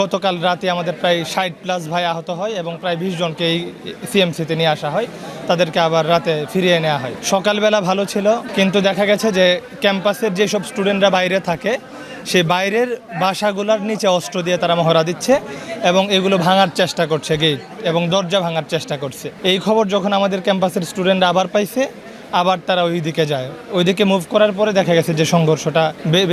গতকাল রাতে আমাদের প্রায় ষাট প্লাস ভাই আহত হয় এবং প্রায় বিশ জনকে এই সিএমসিতে নিয়ে আসা হয়। তাদেরকে আবার রাতে ফিরিয়ে নেওয়া হয়। সকালবেলা ভালো ছিল কিন্তু দেখা গেছে যে ক্যাম্পাসের যেসব স্টুডেন্টরা বাইরে থাকে সেই বাইরের বাসাগুলোর নিচে অস্ত্র দিয়ে তারা মহড়া দিচ্ছে এবং এগুলো ভাঙার চেষ্টা করছে গেট এবং দরজা ভাঙার চেষ্টা করছে। এই খবর যখন আমাদের ক্যাম্পাসের স্টুডেন্টরা আবার পাইছে, আবার তারা ওই দিকে যায়। ওইদিকে মুভ করার পরে দেখা গেছে যে সংঘর্ষটা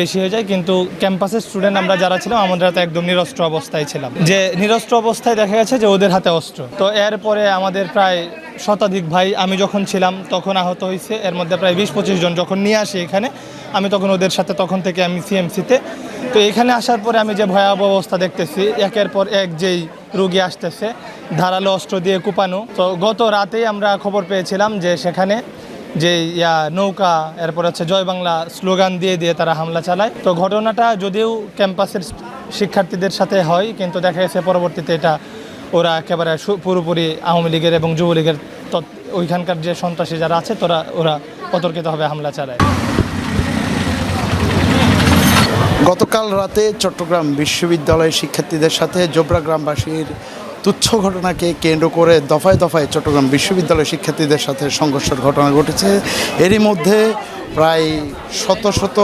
বেশি হয়ে যায়, কিন্তু ক্যাম্পাসের স্টুডেন্ট আমরা যারা ছিলাম আমরা তো একদম নিরস্ত্র অবস্থায় ছিলাম। যে নিরস্ত্র অবস্থায় দেখা গেছে যে ওদের হাতে অস্ত্র। তো এরপরে আমাদের প্রায় শতাধিক ভাই, আমি যখন ছিলাম, তখন আহত হয়েছে এর মধ্যে প্রায় বিশ পঁচিশ জন যখন নিয়ে আসি এখানে আমি তখন ওদের সাথে, তখন থেকে আমি সিএমসিতে তো। এখানে আসার পরে আমি যে ভয়াবহ অবস্থা দেখতেছি, একের পর এক যেই রুগী আসতেছে, ধারালো অস্ত্র দিয়ে কুপানো। তো গত রাতেই আমরা খবর পেয়েছিলাম যে সেখানে যে ইয়া নৌকা, এরপর হচ্ছে জয় বাংলা স্লোগান দিয়ে দিয়ে তারা হামলা চালায়। তো ঘটনাটা যদিও ক্যাম্পাসের শিক্ষার্থীদের সাথে হয়, কিন্তু দেখা গেছে পরবর্তীতে এটা ওরা একেবারে পুরোপুরি আওয়ামী লীগের এবং যুবলীগের ওইখানকার যে সন্ত্রাসী যারা আছে, তোরা, ওরা অতর্কিতভাবে হামলা চালায়। গতকাল রাতে চট্টগ্রাম বিশ্ববিদ্যালয়ের শিক্ষার্থীদের সাথে জোবরা গ্রামবাসীর তুচ্ছ ঘটনাকে কেন্দ্র করে দফায় দফায় চট্টগ্রাম বিশ্ববিদ্যালয়ের শিক্ষার্থীদের সাথে সংঘর্ষের ঘটনা ঘটেছে। এরই মধ্যে প্রায় শত শত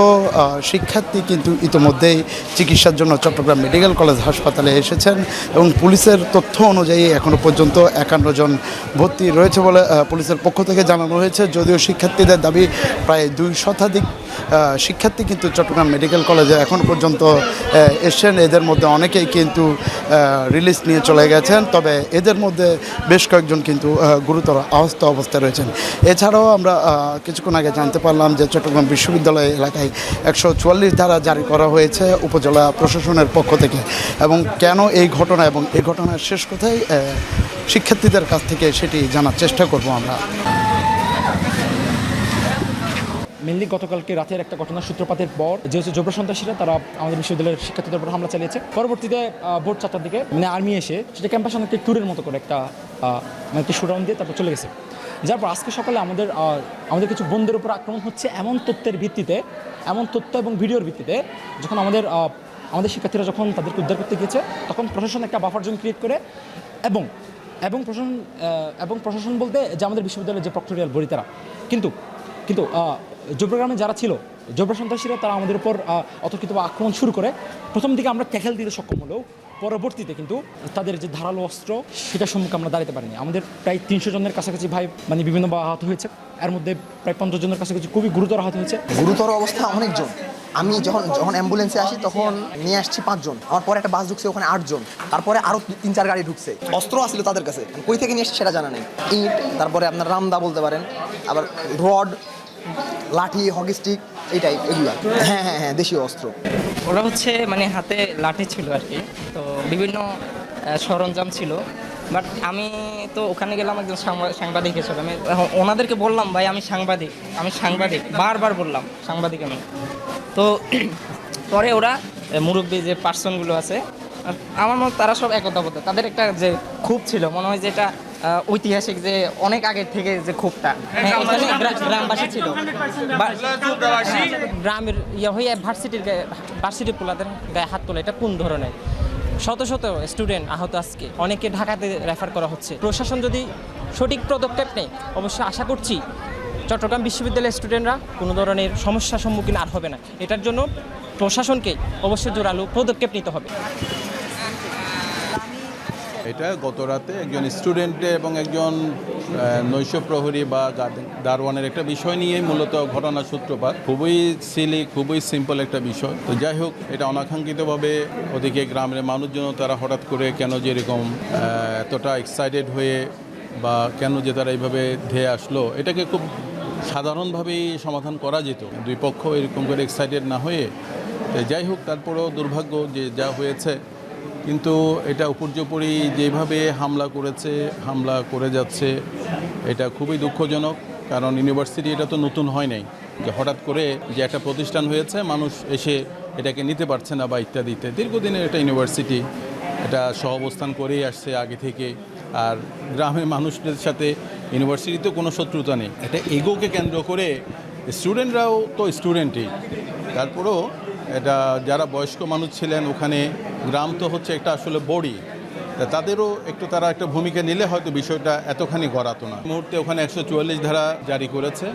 শিক্ষার্থী কিন্তু ইতোমধ্যেই চিকিৎসার জন্য চট্টগ্রাম মেডিকেল কলেজ হাসপাতালে এসেছেন এবং পুলিশের তথ্য অনুযায়ী এখনও পর্যন্ত একান্ন জন ভর্তি রয়েছে বলে পুলিশের পক্ষ থেকে জানানো হয়েছে। যদিও শিক্ষার্থীদের দাবি প্রায় দুই শতাধিক শিক্ষার্থী কিন্তু চট্টগ্রাম মেডিকেল কলেজে এখন পর্যন্ত এসছেন। এদের মধ্যে অনেকেই কিন্তু রিলিজ নিয়ে চলে গেছেন। তবে এদের মধ্যে বেশ কয়েকজন কিন্তু গুরুতর আহত অবস্থায় রয়েছেন। এছাড়াও আমরা কিছুক্ষণ আগে জানতে পারলাম যে চট্টগ্রাম বিশ্ববিদ্যালয় এলাকায় একশো চুয়াল্লিশ ধারা জারি করা হয়েছে উপজেলা প্রশাসনের পক্ষ থেকে। এবং কেন এই ঘটনা এবং এই ঘটনার শেষ কোথায় শিক্ষার্থীদের কাছ থেকে সেটি জানার চেষ্টা করব আমরা। মেনলি গতকালকে রাতের একটা ঘটনার সূত্রপাতের পর যে হচ্ছে জোবরা সন্ত্রাসীরা, তারা আমাদের বিশ্ববিদ্যালয়ের শিক্ষার্থীদের উপর হামলা চালিয়েছে। পরবর্তীতে ভোর চারটার দিকে মানে আর্মি এসে সেটা ক্যাম্পাস অনেকটা ট্যুরের মতো করে একটা মানে একটা শোডাউন দিয়ে তারপর চলে গেছে। যার পর আজকে সকালে আমাদের আমাদের কিছু বন্ধুদের উপর আক্রমণ হচ্ছে এমন তথ্যের ভিত্তিতে, এমন তথ্য এবং ভিডিওর ভিত্তিতে যখন আমাদের আমাদের শিক্ষার্থীরা যখন তাদেরকে উদ্ধার করতে গিয়েছে, তখন প্রশাসন একটা বাফার জোন ক্রিয়েট করে এবং এবং প্রশাসন এবং প্রশাসন বলতে যে আমাদের বিশ্ববিদ্যালয়ের যে প্রক্টোরিয়াল বড়ি তারা। কিন্তু কিন্তু জোব্রাগ্রামে যারা ছিল জোব্রা সন্ত্রাসীরা তারা আমাদের উপর অতর্কিত আক্রমণ শুরু করে। প্রথম দিকে আমরা ট্যাকেল দিতে সক্ষম হলেও পরবর্তীতে কিন্তু তাদের যে ধারালো অস্ত্র, সেটার সম্মুখে আমরা দাঁড়াতে পারিনি। আমাদের প্রায় তিনশো জনের কাছাকাছি ভাই মানে বিভিন্ন আহত হয়েছে। এর মধ্যে প্রায় পঞ্চাশ জনের কাছাকাছি খুবই গুরুতর আহত হয়েছে। গুরুতর অবস্থা অনেকজন। আমি যখন যখন অ্যাম্বুলেন্সে আসি তখন নিয়ে আসছি পাঁচজন। আমার পরে একটা বাস ঢুকছে, ওখানে আটজন। তারপরে আরও তিন, চার গাড়ি ঢুকছে। অস্ত্র আসছিল তাদের কাছে। কই থেকে নিয়ে এসছে সেটা জানা নেই। ইট, তারপরে আপনার রামদা বলতে পারেন। আবার রড লাঠি, হকি স্টিক এই টাইপ এগুলো। হ্যাঁ হ্যাঁ হ্যাঁ দেশীয় অস্ত্র। ওরা হচ্ছে মানে হাতে লাঠি ছিল আর কি। তো বিভিন্ন সরঞ্জাম ছিল। বাট আমি তো ওখানে গেলাম একজন সাংবা- সাংবাদিক হিসেবে। আমি ওনাদেরকে বললাম, ভাই, আমি সাংবাদিক আমি সাংবাদিক। বারবার বললাম, সাংবাদিক আমি। তো পরে ওরা মুরব্বী যে পার্সনগুলো আছে আমার মনে তারা সব একতা বলতে তাদের একটা যে ক্ষোভ ছিল, মনে হয় যে এটা ঐতিহাসিক যে অনেক আগে থেকে যে ক্ষোভটা। হ্যাঁ, এখানে গ্রামবাসী। ছিল। গ্রামের ইয়ে হয়ে ভার্সিটির গায়ে ভার্সিটির পোলাদের গায়ে হাত তোলা এটা কোন ধরনের? শত শত স্টুডেন্ট আহত আজকে। অনেকে ঢাকাতে রেফার করা হচ্ছে। প্রশাসন যদি সঠিক পদক্ষেপ নেয় অবশ্যই আশা করছি চট্টগ্রাম বিশ্ববিদ্যালয়ের স্টুডেন্টরা কোনো ধরনের সমস্যার সম্মুখীন আর হবে না। এটার জন্য প্রশাসনকে অবশ্যই জোরালো পদক্ষেপ নিতে হবে। এটা গত রাতে একজন স্টুডেন্ট এবং একজন নৈশ প্রহরী বা দারোয়ানের একটা বিষয় নিয়ে মূলত ঘটনা সূত্রপাত। খুবই সিলি খুবই সিম্পল একটা বিষয়। তো যাই হোক, এটা অনাকাঙ্ক্ষিতভাবে ওদিকে গ্রামের মানুষজন তারা হঠাৎ করে কেন যে এরকম এতটা এক্সাইটেড হয়ে বা কেন যে তারা এইভাবে ধেয়ে আসলো, এটাকে খুব সাধারণভাবেই সমাধান করা যেত। দুই পক্ষ এরকম করে এক্সাইটেড না হয়ে যাই হোক, তারপরেও দুর্ভাগ্য যে যা হয়েছে কিন্তু এটা উপর্যুপরি যেভাবে হামলা করেছে, হামলা করে যাচ্ছে, এটা খুবই দুঃখজনক, কারণ ইউনিভার্সিটি এটা তো নতুন হয় নাই। যে হঠাৎ করে যে একটা প্রতিষ্ঠান হয়েছে, মানুষ এসে এটাকে নিতে পারছে না বা ইত্যাদিতে। দীর্ঘদিনের একটা ইউনিভার্সিটি, এটা সহ অবস্থান করেই আসছে আগে থেকে। আর গ্রামের মানুষদের সাথে ইউনিভার্সিটিতে কোনো শত্রুতা নেই। এটা এগোকে কেন্দ্র করে স্টুডেন্টরাও তো স্টুডেন্টই। তারপরেও এটা যারা বয়স্ক মানুষ ছিলেন, ওখানে গ্রাম তো হচ্ছে একটা আসলে বড়ি। তাদেরও একটু তারা একটা ভূমিকা নিলে হয়তো বিষয়টা এতখানি গড়াতো না। মুহূর্তে ওখানে একশো চুয়াল্লিশ ধারা জারি করেছে।